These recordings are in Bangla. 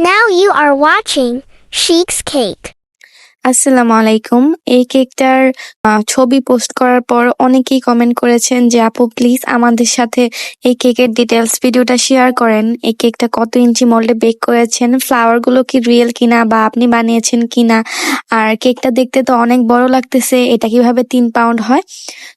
Now you are watching Sheik's Cake. আসসালামু আলাইকুম। এই কেকটার ছবি পোস্ট করার পর অনেকেই কমেন্ট করেছেন যে, আপু, প্লিজ আমাদের সাথে এই কেকের ডিটেলস ভিডিওটা শেয়ার করেন। এই কেকটা কত ইঞ্চি মোল্ডে বেক করেছেন? ফ্লাওয়ারগুলো কি রিয়েল কিনা বা আপনি বানিয়েছেন কিনা? আর কেকটা দেখতে তো অনেক বড় লাগতেছে, এটা কীভাবে তিন পাউন্ড হয়?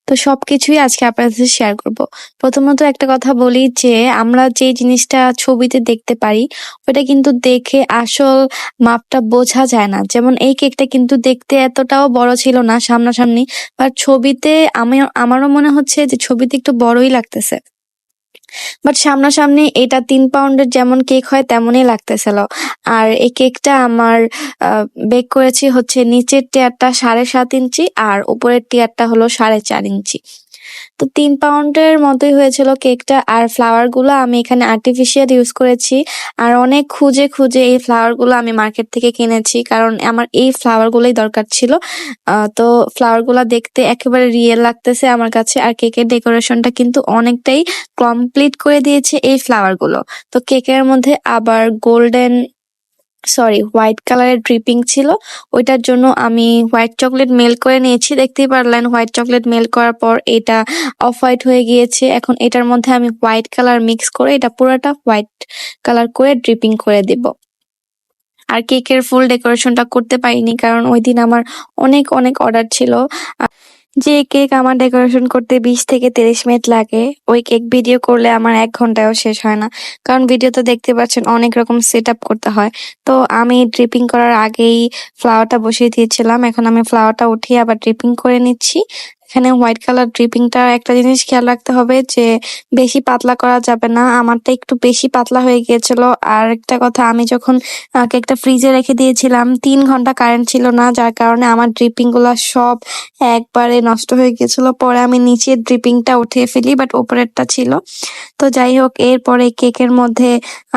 তো সবকিছুই আজকে আপনাদের সাথে শেয়ার করব। প্রথমত একটা কথা বলি যে, আমরা যে জিনিসটা ছবিতে দেখতে পারি, ওটা কিন্তু দেখে আসল মাপটা বোঝা যায় না। যেমন এই কেকটা কিন্তু দেখতে এতটাও বড় ছিল না সামনাসামনি বাট ছবিতে আমি, আমারও মনে হচ্ছে যে ছবিতে একটু বড়ই লাগতেছে। বাট সামনাসামনি এটা তিন পাউন্ডের যেমন কেক হয়, তেমনই লাগতেছিল। আর এই কেকটা আমার বেক করেছি হচ্ছে নিচের টিয়ারটা সাড়ে সাত ইঞ্চি আর উপরের টিয়ারটা হলো সাড়ে চার ইঞ্চি। তো তিন পাউন্ডের মতোই হয়েছিল কেকটা, আর ফ্লাওয়ারগুলো আমি এখানে আর্টিফিশিয়াল ইউজ করেছি। আর অনেক খুঁজে খুঁজে এই ফ্লাওয়ারগুলো আমি মার্কেট থেকে কিনেছি, কারণ আমার এই ফ্লাওয়ার গুলোই দরকার ছিল। তো ফ্লাওয়ারগুলা দেখতে একেবারে রিয়েল লাগতেছে আমার কাছে, আর কেকের ডেকোরেশনটা কিন্তু অনেকটাই কমপ্লিট করে দিয়েছে এই ফ্লাওয়ারগুলো তো কেকের মধ্যে আবার গোল্ডেন সরি হোয়াইট কালারের ড্রিপিং ছিল। ওইটার জন্য আমি হোয়াইট চকলেট মেল করে নিয়েছি। দেখতেই পারলেন হোয়াইট চকলেট মেল করার পর এটা অফ হোয়াইট হয়ে গিয়েছে। এখন এটার মধ্যে আমি হোয়াইট কালার মিক্স করে এটা পুরোটা হোয়াইট কালার করে ড্রিপিং করে দিব। আর কেকের ফুল ডেকোরেশনটা করতে পারিনি, কারণ ওই দিন আমার অনেক অনেক অর্ডার ছিল। যে কেক আমার ডেকোরেশন করতে বিশ থেকে তিরিশ মিনিট লাগে, ওই কেক ভিডিও করলে আমার এক ঘন্টায়ও শেষ হয় না। কারণ ভিডিও ভিডিওতে দেখতে পাচ্ছেন অনেক রকম সেট করতে হয়। তো আমি ড্রিপিং করার আগেই ফ্লাওয়ারটা বসিয়ে দিয়েছিলাম। এখন আমি ফ্লাওয়ারটা উঠিয়ে আবার ড্রিপিং করে নিচ্ছি। এখানে হোয়াইট কালার ড্রিপিংটা একটা জিনিস খেয়াল রাখতে হবে যে বেশি পাতলা করা যাবে না। আমারটা একটু বেশি পাতলা হয়ে গিয়েছিল। আর একটা কথা, আমি যখন কেকটা ফ্রিজে রেখে দিয়েছিলাম, তিন ঘণ্টা কারেন্ট ছিল না, যার কারণে আমার ড্রিপিংগুলা সব একবারে নষ্ট হয়ে গিয়েছিল। পরে আমি নিচের ড্রিপিংটা উঠিয়ে ফেলি, বাট উপরেরটা ছিল। তো যাই হোক, এরপরে কেকের মধ্যে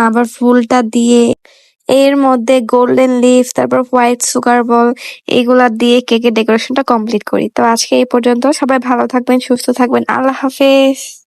আবার ফুলটা দিয়ে এর মধ্যে গোল্ডেন লিফ তারপর হোয়াইট সুগার বল এইগুলা দিয়ে কেকের ডেকোরেশনটা কমপ্লিট করি। তো আজকে এই পর্যন্ত সবাই ভালো থাকবেন, সুস্থ থাকবেন। আল্লাহ হাফেজ।